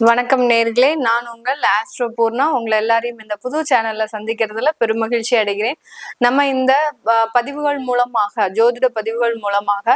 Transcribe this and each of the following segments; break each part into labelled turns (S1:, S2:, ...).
S1: வணக்கம் நேர்களே. நான் உங்கள் ஆஸ்ட்ரோ பூர்ணா உங்களை எல்லாரையும் இந்த புது சேனல்ல சந்திக்கிறதுல பெருமகிழ்ச்சி அடைகிறேன். நம்ம இந்த அஹ், பதிவுகள் மூலமாக ஜோதிட பதிவுகள் மூலமாக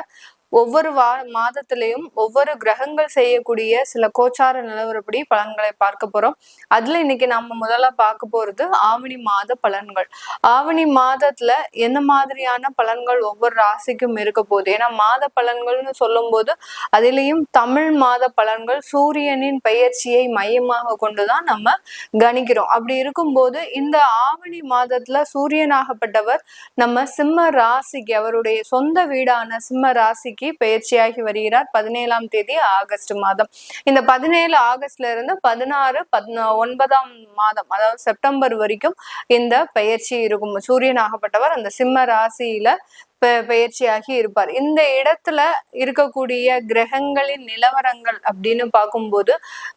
S1: ஒவ்வொரு வா மாதத்திலையும் ஒவ்வொரு கிரகங்கள் செய்யக்கூடிய சில கோச்சார நிலவரப்படி பலன்களை பார்க்க போறோம். அதுல இன்னைக்கு நம்ம முதல்ல பார்க்க போறது ஆவணி மாத பலன்கள். ஆவணி மாதத்துல என்ன மாதிரியான பலன்கள் ஒவ்வொரு ராசிக்கும் இருக்க போகுது? ஏன்னா மாத பலன்கள்னு சொல்லும்போது அதிலையும் தமிழ் மாத பலன்கள் சூரியனின் பயிற்சியை மையமாக கொண்டுதான் நம்ம கணிக்கிறோம். அப்படி இருக்கும்போது இந்த ஆவணி மாதத்துல சூரியனாகப்பட்டவர் நம்ம சிம்ம ராசிக்கு அவருடைய சொந்த வீடான சிம்ம ராசிக்கு பயிற்சியாகி வருகிறார். பதினேழாம் தேதி ஆகஸ்ட் மாதம். இந்த பதினேழு ஆகஸ்ட்ல இருந்து பதினாறு பதினா ஒன்பதாம் மாதம் அதாவது செப்டம்பர் வரைக்கும் இந்த பயிற்சி இருக்கும். சூரியனாகப்பட்டவர் அந்த சிம்ம ராசியில பயிற்சியாகி இருப்பார். இந்த இடத்துல இருக்கக்கூடிய கிரகங்களின் நிலவரங்கள் அப்படின்னு பார்க்கும்போது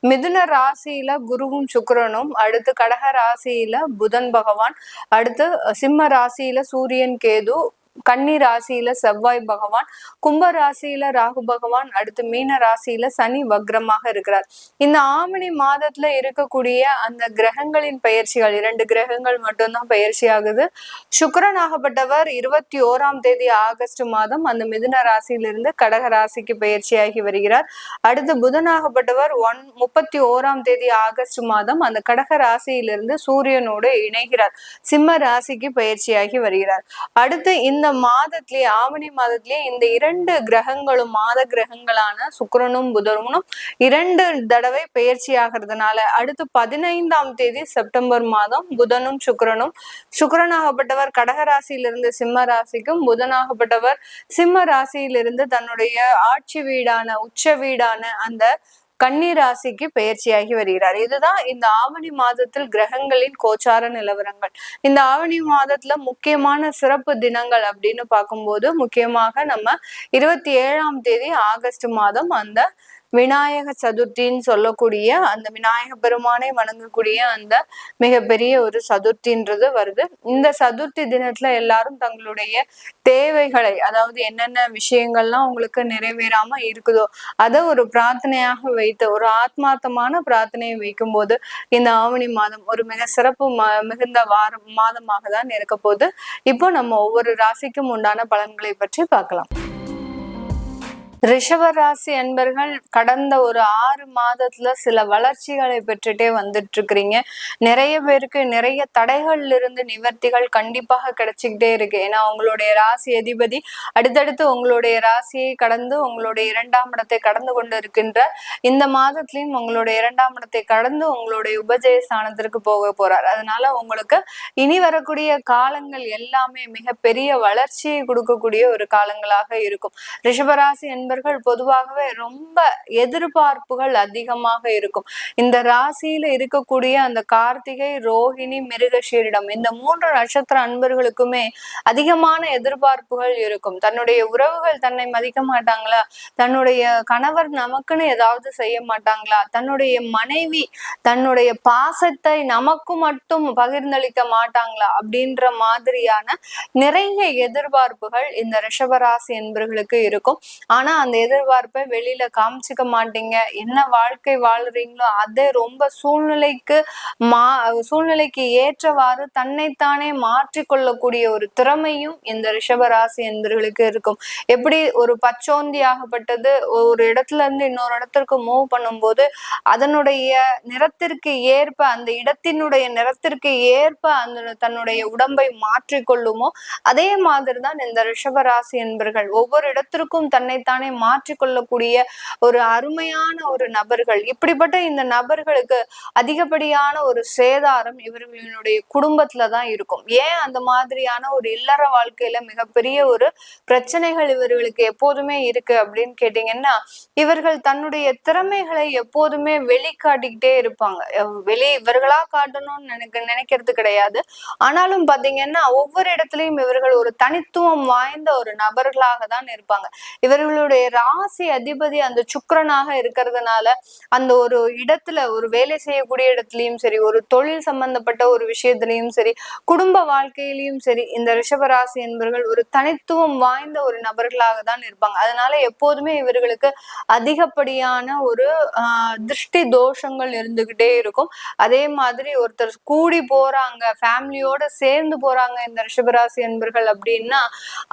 S1: மிதுன ராசியில குருவும் சுக்கரனும் அடுத்து கடக ராசியில புதன் பகவான் அடுத்து சிம்ம ராசியில சூரியன் கேது கன்னி ராசியில செவ்வாய் பகவான் கும்ப ராசியில ராகு பகவான் அடுத்து மீன ராசியில சனி வக்ரமாக இருக்கிறார். இந்த ஆவணி மாதத்துல இருக்கக்கூடிய அந்த கிரகங்களின் பயிற்சிகள் இரண்டு கிரகங்கள் மட்டும்தான் பயிற்சி ஆகுது சுக்கிரனாகப்பட்டவர் இருபத்தி ஓராம் தேதி ஆகஸ்ட் மாதம் அந்த மிதுன ராசியிலிருந்து கடக ராசிக்கு பயிற்சியாகி வருகிறார். அடுத்து புதனாகப்பட்டவர் ஒன் முப்பத்தி ஓராம் தேதி ஆகஸ்ட் மாதம் அந்த கடக ராசியிலிருந்து சூரியனோடு இணைகிறார். சிம்ம ராசிக்கு பயிற்சியாகி வருகிறார். அடுத்து இந்த மாதத்திலேயே ஆவணி மாதத்திலேயே இந்த இரண்டு கிரகங்களும் மாத கிரகங்களான சுக்கிரனும் புதனும் இரண்டு தடவை பயிற்சி ஆகிறதுனால அடுத்து பதினைந்தாம் தேதி செப்டம்பர் மாதம் புதனும் சுக்கரனும். சுக்கரனாகப்பட்டவர் கடகராசியிலிருந்து சிம்ம ராசிக்கும் புதனாகப்பட்டவர் சிம்ம ராசியிலிருந்து தன்னுடைய ஆட்சி வீடான உச்ச வீடான அந்த கன்னி ராசிக்கு பெயர்ச்சியாகி வருகிறார். இதுதான் இந்த ஆவணி மாதத்தில் கிரகங்களின் கோச்சார நிலவரங்கள். இந்த ஆவணி மாதத்துல முக்கியமான சிறப்பு தினங்கள் அப்படின்னு பார்க்கும்போது முக்கியமாக நம்ம இருபத்தி ஏழாம் தேதி ஆகஸ்ட் மாதம் அந்த விநாயக சதுர்த்தின்னு சொல்லக்கூடிய அந்த விநாயக பெருமானை வணங்கக்கூடிய அந்த மிகப்பெரிய ஒரு சதுர்த்தின்றது வருது. இந்த சதுர்த்தி தினத்துல எல்லாரும் தங்களுடைய தேவைகளை அதாவது என்னென்ன விஷயங்கள்லாம் உங்களுக்கு நிறைவேறாம இருக்குதோ அதை ஒரு பிரார்த்தனையாக வைத்து ஒரு ஆத்மார்த்தமான பிரார்த்தனையை வைக்கும்போது இந்த ஆவணி மாதம் ஒரு மிக சிறப்பு மிகுந்த வாரம் மாதமாக தான் இருக்க போகுது. இப்போ நம்ம ஒவ்வொரு ராசிக்கும் உண்டான பலன்களை பற்றி பார்க்கலாம். ரிஷபராசி அன்பர்கள் கடந்த ஒரு ஆறு மாதத்துல சில வளர்ச்சிகளை பெற்றுட்டே வந்துட்டு இருக்கிறீங்க நிறைய பேருக்கு நிறைய தடைகள்ல இருந்து நிவர்த்திகள் கண்டிப்பாக கிடைச்சிக்கிட்டே இருக்கு. ஏன்னா உங்களுடைய ராசி அதிபதி அடுத்தடுத்து உங்களுடைய ராசியை கடந்து உங்களுடைய இரண்டாம் இடத்தை கடந்து கொண்டு இருக்கின்ற இந்த மாதத்திலையும் உங்களுடைய இரண்டாம் இடத்தை கடந்து உங்களுடைய உபஜய ஸ்தானத்திற்கு போக போறார். அதனால உங்களுக்கு இனி வரக்கூடிய காலங்கள் எல்லாமே மிகப்பெரிய வளர்ச்சியை கொடுக்கக்கூடிய ஒரு காலங்களாக இருக்கும். ரிஷபராசி என்பர்கள் பொதுவாகவே ரொம்ப எதிர்பார்ப்புகள் அதிகமாக இருக்கும். இந்த ராசியில இருக்கக்கூடிய அந்த கார்த்திகை ரோஹிணி மிருகஷீரிடம் இந்த மூன்று நட்சத்திர அன்பர்களுக்குமே அதிகமான எதிர்பார்ப்புகள் இருக்கும். தன்னுடைய உறவுகள் தன்னை மதிக்க மாட்டாங்களா? தன்னுடைய கணவர் நமக்குன்னு ஏதாவது செய்ய மாட்டாங்களா? தன்னுடைய மனைவி தன்னுடைய பாசத்தை நமக்கு மட்டும் பகிர்ந்தளிக்க மாட்டாங்களா? அப்படின்ற மாதிரியான நிறைய எதிர்பார்ப்புகள் இந்த ரிஷபராசி என்பர்களுக்கு இருக்கும். ஆனா அந்த எதிர்பார்ப்பை வெளியில காமிச்சுக்க மாட்டீங்க. என்ன வாழ்க்கை வாழ்றீங்களோ அதை ரொம்ப சூழ்நிலைக்கு மா சூழ்நிலைக்கு ஏற்றவாறு தன்னைத்தானே மாற்றிக்கொள்ளக்கூடிய ஒரு திறமையும் இந்த ரிஷபராசி என்பர்களுக்கு இருக்கும். எப்படி ஒரு பச்சோந்தி ஆகப்பட்டது ஒரு இடத்துல இருந்து இன்னொரு இடத்திற்கு மூவ் பண்ணும்போது அதனுடைய நிறத்திற்கு ஏற்ப அந்த இடத்தினுடைய நிறத்திற்கு ஏற்ப அந்த தன்னுடைய உடம்பை மாற்றிக்கொள்ளுமோ அதே மாதிரிதான் இந்த ரிஷபராசி என்பர்கள். ஒவ்வொரு இடத்திற்கும் தன்னைத்தானே மாற்றிக்கொள்ளக்கூடிய ஒரு அருமையான ஒரு நபர்கள். இப்படிப்பட்ட இந்த நபர்களுக்கு அதிகப்படியான ஒரு சேதாரம் இவர்களினுடைய குடும்பத்துல தான் இருக்கும். ஏன் அந்த மாதிரியான ஒரு இல்லற வாழ்க்கையில மிகப்பெரிய ஒரு பிரச்சனைகள் இவர்களுக்கு எப்போதுமே இருக்கு அப்படின்னு கேட்டீங்கன்னா இவர்கள் தன்னுடைய திறமைகளை எப்போதுமே வெளிக்காட்டிக்கிட்டே இருப்பாங்க. வெளி இவர்களா காட்டணும்னு நினைக்க நினைக்கிறது கிடையாது. ஆனாலும் பாத்தீங்கன்னா ஒவ்வொரு இடத்துலயும் இவர்கள் ஒரு தனித்துவம் வாய்ந்த ஒரு நபர்களாக தான் இருப்பாங்க. இவர்களுடைய உங்களுடைய ராசி அதிபதி அந்த சுக்கரனாக இருக்கிறதுனால அந்த ஒரு இடத்துல ஒரு வேலை செய்யக்கூடிய இடத்துலயும் சரி ஒரு தொழில் சம்பந்தப்பட்ட ஒரு விஷயத்திலையும் சரி குடும்ப வாழ்க்கையிலையும் சரி இந்த ரிஷபராசி என்பவர்கள் ஒரு தனித்துவம் வாய்ந்த ஒரு நபர்களாக தான் இருப்பாங்க. அதனால எப்போதுமே இவர்களுக்கு அதிகப்படியான ஒரு ஆஹ் திருஷ்டி தோஷங்கள் இருந்துகிட்டே இருக்கும். அதே மாதிரி ஒருத்தர் கூடி போறாங்க ஃபேமிலியோட சேர்ந்து போறாங்க இந்த ரிஷபராசி என்பர்கள் அப்படின்னா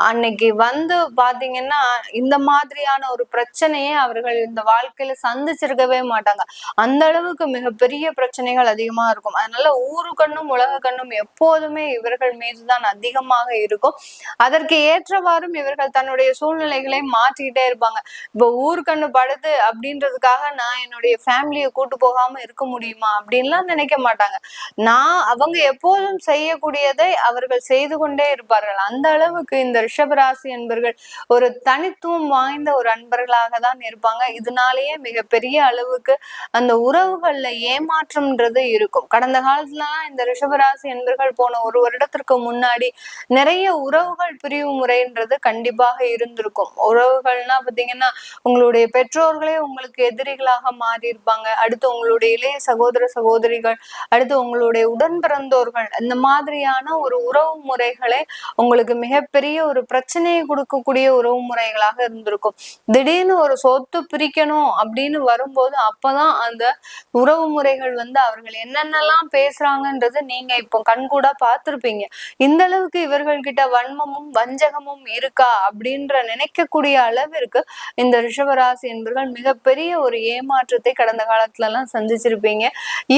S1: அன்னைக்கு வந்து பாத்தீங்கன்னா இந்த மாதிரி மாதிரியான ஒரு பிரச்சனையே அவர்கள் இந்த வாழ்க்கையில சந்திச்சிருக்கவே மாட்டாங்க. அந்த அளவுக்கு மிகப்பெரிய பிரச்சனைகள் அதிகமா இருக்கும். அதனால ஊரு கண்ணும் உலக கண்ணும் எப்போதுமே இவர்கள் மீதுதான் அதிகமாக இருக்கும். அதற்கு ஏற்றவாறும் இவர்கள் தன்னுடைய சூழ்நிலைகளை மாற்றிக்கிட்டே இருப்பாங்க. இப்போ ஊர் படுது அப்படின்றதுக்காக நான் என்னுடைய ஃபேமிலியை கூட்டு போகாம இருக்க முடியுமா அப்படின்லாம் நினைக்க மாட்டாங்க. நான் அவங்க எப்போதும் செய்யக்கூடியதை அவர்கள் செய்து கொண்டே இருப்பார்கள். அந்த அளவுக்கு இந்த ரிஷபராசி என்பர்கள் ஒரு தனித்துவம் வாய்ந்த ஒரு அன்பர்களாக தான் இருப்பாங்க. இதனாலேயே மிகப்பெரிய அளவுக்கு அந்த உறவுகள்ல ஏமாற்றம்ன்றது இருக்கும். கடந்த காலத்துலலாம் இந்த ரிஷபராசி என்பர்கள் போன ஒரு வருடத்திற்கு முன்னாடி நிறைய உறவுகள் பிரிவு முறைன்றது கண்டிப்பாக இருந்திருக்கும். உறவுகள்னா பாத்தீங்கன்னா உங்களுடைய பெற்றோர்களே உங்களுக்கு எதிரிகளாக மாறி இருப்பாங்க அடுத்து உங்களுடைய இளைய சகோதர சகோதரிகள் அடுத்து உங்களுடைய உடன் பிறந்தோர்கள் இந்த மாதிரியான ஒரு உறவு முறைகளே உங்களுக்கு மிகப்பெரிய ஒரு பிரச்சனையை கொடுக்கக்கூடிய உறவு முறைகளாக இருந்திருக்கும். திடீர்னு ஒரு சொத்து பிரிக்கணும் அப்படின்னு வரும்போது அப்பதான் அந்த உறவு முறைகள் வந்து அவர்கள் என்னென்னலாம் பேசுறாங்கன்றது நீங்க இப்போ கண்கூடா பார்த்துருப்பீங்க. இந்த அளவுக்கு இவர்கள் கிட்ட வன்மமும் வஞ்சகமும் இருக்கா அப்படின்ற நினைக்கக்கூடிய அளவிற்கு இந்த ரிஷபராசி என்பவர்கள் மிகப்பெரிய ஒரு ஏமாற்றத்தை கடந்த காலத்துல எல்லாம் சந்திச்சிருப்பீங்க.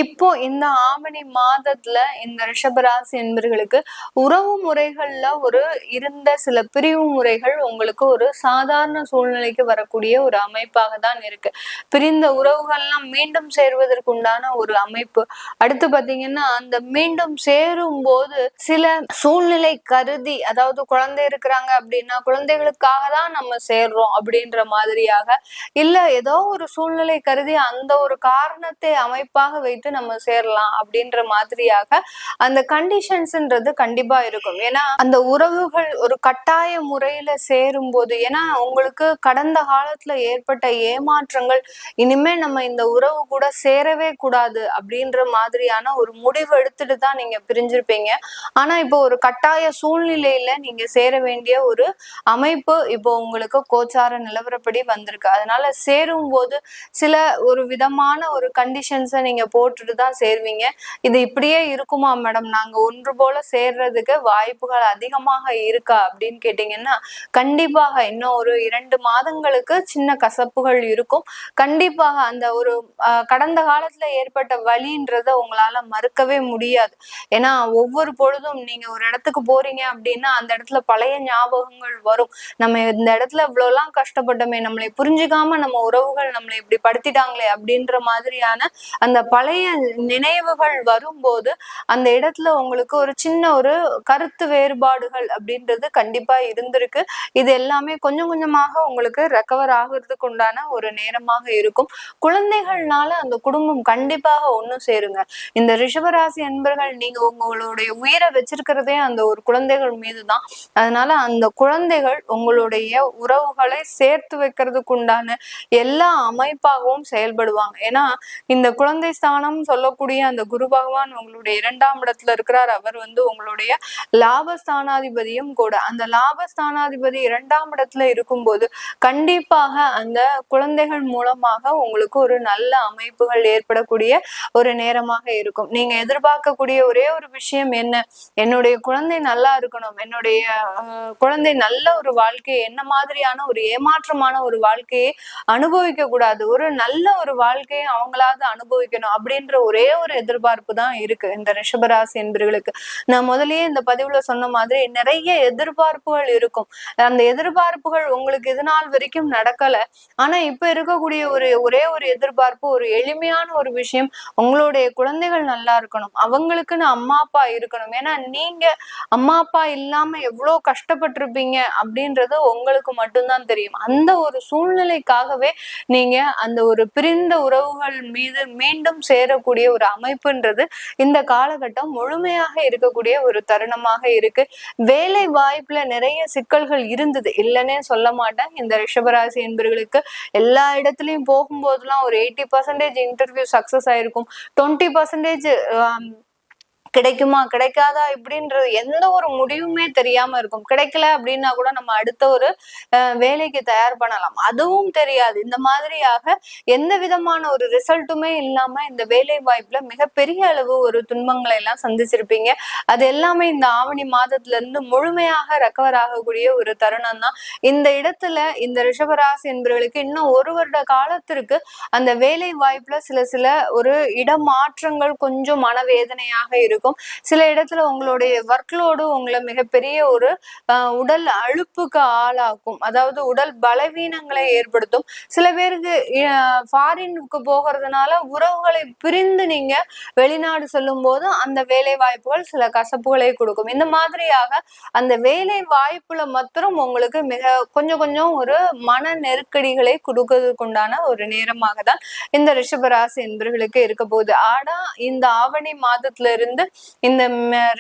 S1: இப்போ இந்த ஆவணி மாதத்துல இந்த ரிஷபராசி என்பர்களுக்கு உறவு முறைகள்ல ஒரு இருந்த சில பிரிவு முறைகள் உங்களுக்கு ஒரு சாதாரண சூழ்நிலைக்கு வரக்கூடிய ஒரு அமைப்பாக தான் இருக்கு. பிரிந்த உறவுகள்லாம் மீண்டும் சேர்வதற்கு உண்டான ஒரு அமைப்பு. அடுத்து பாத்தீங்கன்னா அந்த மீண்டும் சேரும் போது சில சூழ்நிலை கருதி அதாவது குழந்தை இருக்கிறாங்க அப்படின்னா குழந்தைகளுக்காக தான் நம்ம சேர்றோம் அப்படின்ற மாதிரியாக இல்ல ஏதோ ஒரு சூழ்நிலை கருதி அந்த ஒரு காரணத்தை அமைப்பாக வைத்து நம்ம சேரலாம் அப்படின்ற மாதிரியாக அந்த கண்டிஷன்ஸ்ன்றது கண்டிப்பா இருக்கும். ஏன்னா அந்த உறவுகள் ஒரு கட்டாய முறையில சேரும் போது ஏன்னா உங்களுக்கு கடந்த காலத்துல ஏற்பட்ட ஏமாற்றங்கள் இனிமே நம்ம இந்த உறவு கூட சேரவே கூடாது அப்படின்ற மாதிரியான ஒரு முடிவு எடுத்துட்டு தான் நீங்க பிரிஞ்சிருப்பீங்க. ஆனா இப்போ ஒரு கட்டாய சூழ்நிலையில நீங்க சேர வேண்டிய ஒரு அமைப்பு இப்போ உங்களுக்கு கோச்சார நிலவரப்படி வந்திருக்கு. அதனால சேரும் போது சில ஒரு விதமான ஒரு கண்டிஷன்ஸை நீங்க போட்டுட்டு தான் சேருவீங்க. இது இப்படியே இருக்குமா மேடம்? நாங்க ஒன்று போல சேர்றதுக்கு வாய்ப்புகள் அதிகமாக இருக்கா அப்படின்னு கேட்டீங்கன்னா கண்டிப்பாக இன்னும் ஒரு இரண்டு மாதங்களுக்கு சின்ன கசப்புகள் இருக்கும். கண்டிப்பாக அந்த ஒரு கடந்த காலத்துல ஏற்பட்ட வழின்றத உங்களால மறுக்கவே முடியாது. ஏன்னா ஒவ்வொரு பொழுதும் நீங்க ஒரு இடத்துக்கு போறீங்க அப்படின்னா அந்த இடத்துல பழைய ஞாபகங்கள் வரும். நம்ம இந்த இடத்துல இவ்வளவு எல்லாம் கஷ்டப்பட்டோமே நம்மளை புரிஞ்சுக்காம நம்ம உறவுகள் நம்மளை இப்படி படுத்திட்டாங்களே அப்படின்ற மாதிரியான அந்த பழைய நினைவுகள் வரும்போது அந்த இடத்துல உங்களுக்கு ஒரு சின்ன ஒரு கருத்து வேறுபாடுகள் அப்படின்றது கண்டிப்பா இருந்திருக்கு. இது எல்லாமே கொஞ்சம் கொஞ்சமாக உங்களுக்கு ரெக்கவர் ஆகுறதுக்கு உண்டான ஒரு நேரமாக இருக்கும். குழந்தைகள்னால அந்த குடும்பம் கண்டிப்பாக ஒன்றும் சேருங்க. இந்த ரிஷபராசி அன்பர்கள் நீங்க உங்களுடைய உயிரை வச்சிருக்கிறதே அந்த ஒரு குழந்தைகள் மீது தான் அதனால அந்த குழந்தைகள் உங்களுடைய உறவுகளை சேர்த்து வைக்கிறதுக்கு உண்டான எல்லா அமைப்பாகவும் செயல்படுவாங்க. ஏன்னா இந்த குழந்தை ஸ்தானம் சொல்லக்கூடிய அந்த குரு பகவான் உங்களுடைய இரண்டாம் இடத்துல இருக்கிறார். அவர் வந்து உங்களுடைய லாபஸ்தானாதிபதியும் கூட. அந்த லாபஸ்தானாதிபதி இரண்டாம் இடத்துல இருக்கும்போது கண்டிப்பாக அந்த குழந்தைகள் மூலமாக உங்களுக்கு ஒரு நல்ல அமைப்புகள் ஏற்படக்கூடிய ஒரு நேரமாக இருக்கும். நீங்க எதிர்பார்க்கக்கூடிய ஒரே ஒரு விஷயம் என்ன? என்னுடைய குழந்தை நல்லா இருக்கணும். என்னுடைய குழந்தை நல்ல ஒரு வாழ்க்கையை என்ன மாதிரியான ஒரு ஏமாற்றமான ஒரு வாழ்க்கையை அனுபவிக்க கூடாது. ஒரு நல்ல ஒரு வாழ்க்கையை அவங்களாவது அனுபவிக்கணும் அப்படின்ற ஒரே ஒரு எதிர்பார்ப்பு தான் இருக்கு இந்த ரிஷபராசி என்பர்களுக்கு. நான் முதலேயே இந்த பதிவுல சொன்ன மாதிரி நிறைய எதிர்பார்ப்புகள் இருக்கும். அந்த எதிர்பார்ப்புகள் உங்களுக்கு எது நாள் வரைக்கும் நடக்கல. ஆனா இப்ப இருக்கக்கூடிய ஒரு ஒரே ஒரு எதிர்பார்ப்பு ஒரு எளிமையான ஒரு விஷயம் உங்களுடைய குழந்தைகள் நல்லா இருக்கணும். அவங்களுக்குன்னு அம்மா அப்பா இருக்கணும். ஏன்னா நீங்க அம்மா அப்பா இல்லாம எவ்வளவு கஷ்டப்பட்டிருப்பீங்க அப்படின்றது உங்களுக்கு மட்டும்தான் தெரியும். அந்த ஒரு சூழ்நிலைக்காகவே நீங்க அந்த ஒரு பிரிந்த உறவுகள் மீது மீண்டும் சேரக்கூடிய ஒரு அமைப்புன்றது இந்த காலகட்டம் முழுமையாக இருக்கக்கூடிய ஒரு தருணமாக இருக்கு. வேலை வாய்ப்புல நிறைய சிக்கல்கள் இருந்தது. இல்லைன்னே சொல்ல மாட்டேன். இந்த ரிஷபராசி என்பர்களுக்கு எல்லா இடத்துலயும் போகும்போதெல்லாம் ஒரு எயிட்டி பர்சன்டேஜ் இன்டர்வியூ சக்சஸ் ஆயிருக்கும். டுவெண்ட்டி பர்சன்டேஜ் கிடைக்குமா கிடைக்காதா இப்படின்றது எந்த ஒரு முடிவுமே தெரியாம இருக்கும். கிடைக்கல அப்படின்னா கூட நம்ம அடுத்த ஒரு வேலைக்கு தயார் பண்ணலாம். அதுவும் தெரியாது. இந்த மாதிரியாக எந்த விதமான ஒரு ரிசல்ட்டுமே இல்லாம இந்த வேலை வாய்ப்புல மிகப்பெரிய அளவு ஒரு துன்பங்களை எல்லாம் சந்திச்சிருப்பீங்க. அது எல்லாமே இந்த ஆவணி மாதத்துல இருந்து முழுமையாக ரெக்கவர் ஆகக்கூடிய ஒரு தருணம் தான். இந்த இடத்துல இந்த ரிஷபராசி என்பவர்களுக்கு இன்னும் ஒரு வருட காலத்திற்கு அந்த வேலை வாய்ப்புல சில சில ஒரு இடமாற்றங்கள் கொஞ்சம் மனவேதனையாக இருக்கும். இருக்கும். சில இடத்துல உங்களுடைய ஒர்க்லோடு உங்களை மிகப்பெரிய ஒரு உடல் அழுப்புக்கு ஆளாக்கும். அதாவது உடல் பலவீனங்களை ஏற்படுத்தும். சில பேருக்கு ஃபாரினுக்கு போகிறதுனால உறவுகளை பிரிந்து நீங்க வெளிநாடு செல்லும் போது அந்த வேலை வாய்ப்புகள் சில கசப்புகளை கொடுக்கும். இந்த மாதிரியாக அந்த வேலை வாய்ப்புல மாத்திரம் உங்களுக்கு மிக கொஞ்சம் கொஞ்சம் ஒரு மன நெருக்கடிகளை கொடுக்கறதுக்குண்டான ஒரு நேரமாக தான் இந்த ரிஷபராசி என்பர்களுக்கு இருக்க போகுது. ஆனா இந்த ஆவணி மாதத்துல இருந்து இந்த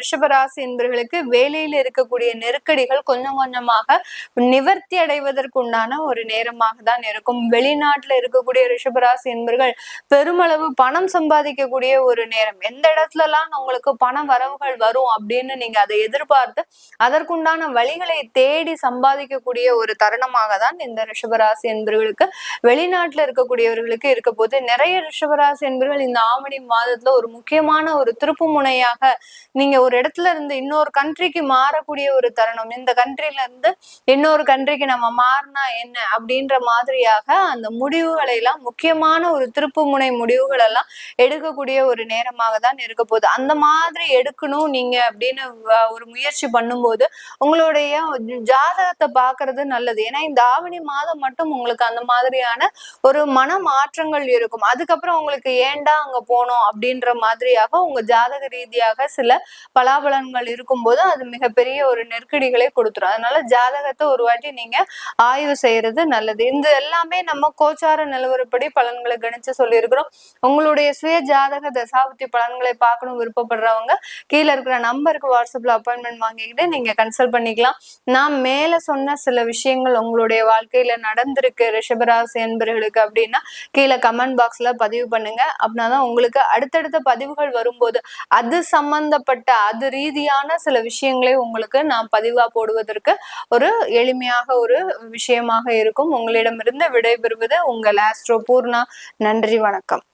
S1: ரிஷபராசி என்பவர்களுக்கு வேலையில் இருக்கக்கூடிய நெருக்கடிகள் கொஞ்சம் கொஞ்சமாக நிவர்த்தி அடைவதற்குண்டான ஒரு நேரமாக தான் இருக்கும். வெளிநாட்டுல இருக்கக்கூடிய ரிஷபராசி என்பர்கள் பெருமளவு பணம் சம்பாதிக்கக்கூடிய ஒரு நேரம். எந்த இடத்துல எல்லாம் உங்களுக்கு பண வரவுகள் வரும் அப்படின்னு நீங்க அதை எதிர்பார்த்து அதற்குண்டான வழிகளை தேடி சம்பாதிக்கக்கூடிய ஒரு தருணமாக தான் இந்த ரிஷபராசி என்பவர்களுக்கு வெளிநாட்டுல இருக்கக்கூடியவர்களுக்கு இருக்க போது நிறைய ரிஷபராசி என்பவர்கள் இந்த ஆவணி மாதத்துல ஒரு முக்கியமான ஒரு திருப்பு முனையா வழியாக நீங்க ஒரு இடத்துல இருந்து இன்னொரு கண்ட்ரிக்கு மாறக்கூடிய ஒரு தருணம். இந்த கண்ட்ரில இருந்து இன்னொரு கண்ட்ரிக்கு நம்ம மாறினா என்ன? அப்படின்ற மாதிரியாக அந்த முடிவுகளை எல்லாம் முக்கியமான ஒரு திருப்பு முனை முடிவுகள் எல்லாம் எடுக்கக்கூடிய ஒரு நேரமாக தான் இருக்க போகுது. அந்த மாதிரி எடுக்கணும் நீங்க அப்படின்னு ஒரு முயற்சி பண்ணும்போது உங்களுடைய ஜாதகத்தை பாக்குறது நல்லது. ஏன்னா இந்த ஆவணி மாதம் மட்டும் உங்களுக்கு அந்த மாதிரியான ஒரு மன மாற்றங்கள் இருக்கும். அதுக்கப்புறம் உங்களுக்கு ஏண்டா அங்க போனோம் அப்படின்ற மாதிரியாக உங்க ஜாதக ரீதி ரீதியாக சில பலாபலன்கள் இருக்கும்போது அது மிகப்பெரிய ஒரு நெருக்கடிகளை கொடுத்துரும். அதனால ஜாதகத்தை ஒரு வாட்டி நீங்க ஆய்வு செய்யறது நல்லது. இந்த எல்லாமே நம்ம கோச்சார நிலவரப்படி பலன்களை கணிச்சு சொல்லியிருக்கிறோம். உங்களுடைய சுய ஜாதக தசாபுத்தி பலன்களை பார்க்கணும் விருப்பப்படுறவங்க கீழே இருக்கிற நம்பருக்கு வாட்ஸ்அப்ல அப்பாயின்மெண்ட் வாங்கிக்கிட்டு நீங்க கன்சல்ட் பண்ணிக்கலாம். நான் மேல சொன்ன சில விஷயங்கள் உங்களுடைய வாழ்க்கையில நடந்திருக்கு ரிஷபராசி என்பர்களுக்கு அப்படின்னா கீழே கமெண்ட் பாக்ஸ்ல பதிவு பண்ணுங்க. அப்படின்னா தான் உங்களுக்கு அடுத்தடுத்த பதிவுகள் வரும்போது அது அது சம்பந்தப்பட்ட அது ரீதியான சில விஷயங்களை உங்களுக்கு நான் பதிவா போடுவதற்கு ஒரு எளிமையாக ஒரு விஷயமாக இருக்கும். உங்களிடமிருந்து விடைபெறுவது உங்கள் ஆஸ்ட்ரோ பூர்ணா. நன்றி வணக்கம்.